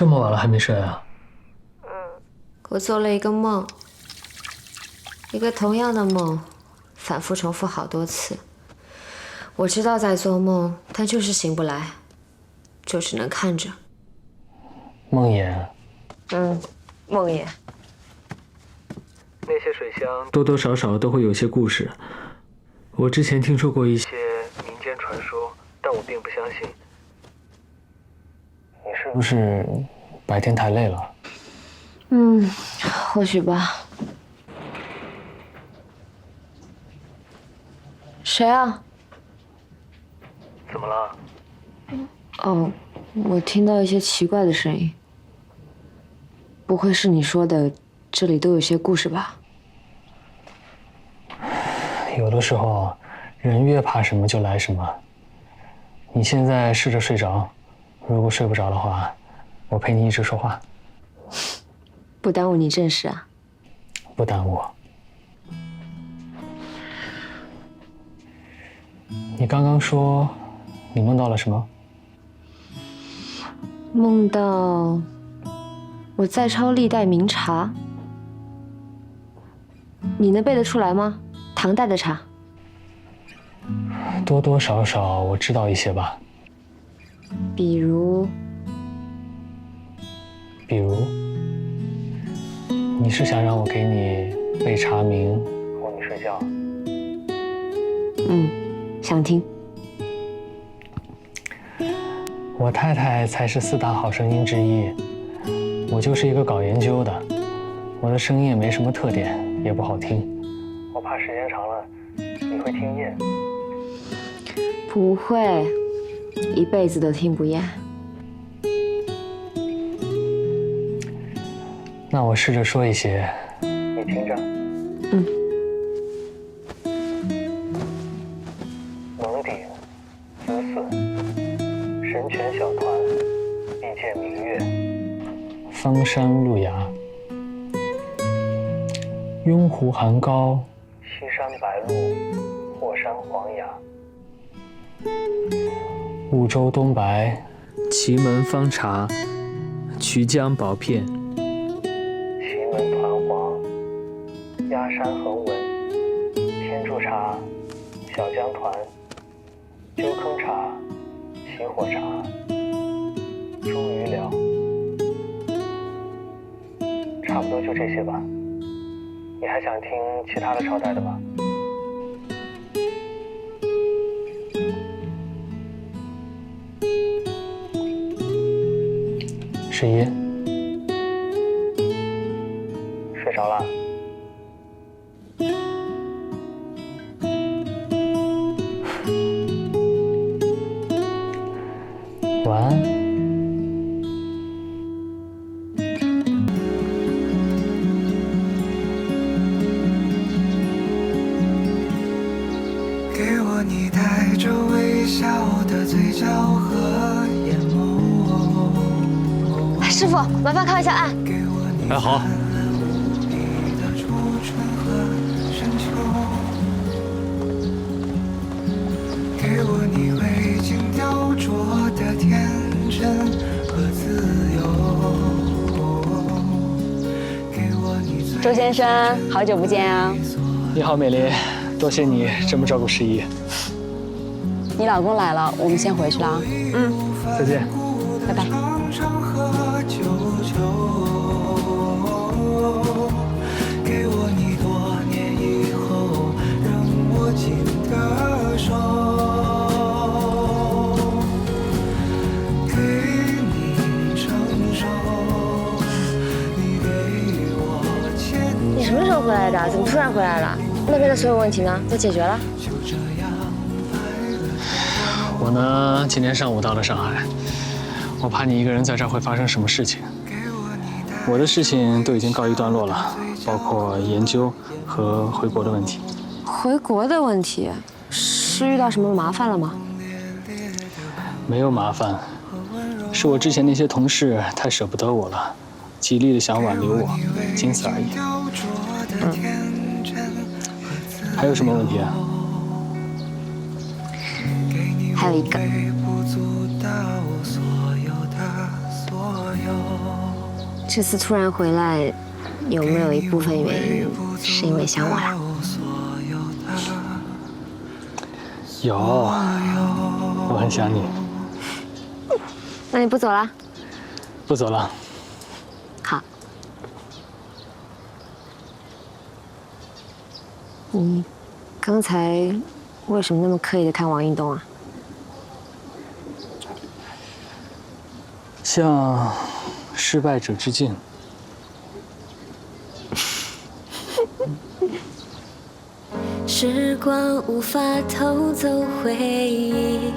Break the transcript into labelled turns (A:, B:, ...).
A: 这么晚了还没睡啊？
B: 嗯我做了一个梦，一个同样的梦，反复重复好多次。我知道在做梦，但就是醒不来，就只能看着。
A: 梦魇，
B: 嗯，梦魇。
A: 那些水乡多多少少都会有些故事。我之前听说过一些民间传说，但我并不相信。你是不是白天太累了？
B: 嗯，或许吧。谁啊？
A: 怎么了？
B: 哦，我听到一些奇怪的声音。不会是你说的，这里都有些故事吧？
A: 有的时候，人越怕什么就来什么。你现在试着睡着，如果睡不着的话，我陪你一直说话。
B: 不耽误你正事啊？
A: 不耽误。你刚刚说，你梦到了什么？
B: 梦到我在抄历代名茶，你能背得出来吗？唐代的茶。
A: 多多少少我知道一些吧。
B: 比如，
A: 比如，你是想让我给你背茶名，哄你睡觉？
B: 嗯，想听。
A: 我太太才是四大好声音之一，我就是一个搞研究的，我的声音也没什么特点，也不好听，我怕时间长了你会听厌。
B: 不会，一辈子都听不厌。
A: 那我试着说一些，你听着。
B: 嗯。
A: 蒙顶，姿色，神泉小团，必见明月。方山路崖，雍湖寒高，西山白鹿，霍山黄崖。婺州东白，祁门方茶，衢江薄片。祁门团黄，鸦山横纹。天柱茶，小江团。鸠坑茶，熄火茶。茱萸寮，差不多就这些吧。你还想听其他的朝代的吗？十一，睡着了？晚安。
C: 给我你带着微笑的嘴角和。
B: 师傅，麻烦靠一下岸。
C: 给我你
A: 哎，好。
C: 无比的初春和深秋。给我你未经雕琢的天真和自由。给我你最
B: 周先生，好久不见啊！
A: 你好，美丽，多谢你这么照顾十一。
D: 你老公来了，我们先回去了啊。
B: 嗯，
A: 再见。
D: 拜拜。
B: 来的？怎么突然回来了？那边的所有问题呢？都解决了？
C: 就这样
A: 我呢，今天上午到了上海，我怕你一个人在这儿会发生什么事情。
C: 我
A: 的事情都已经告一段落了，包括研究和回国的问题。
B: 回国的问题，是遇到什么麻烦了吗？
A: 没有麻烦，是我之前那些同事太舍不得我了，极力的想挽留我，仅此而已。
C: 雕琢的天真
A: 还有什么问题啊？
B: 还有一个，
C: 微不足道所有的所有。
B: 这次突然回来，有没有一部分原因是因为想我啦？
A: 有，我很想你。
B: 那你不走了？
A: 不走了。
B: 你刚才为什么那么刻意的看王一东啊？
A: 向失败者致敬。
B: 时光无法偷走回忆。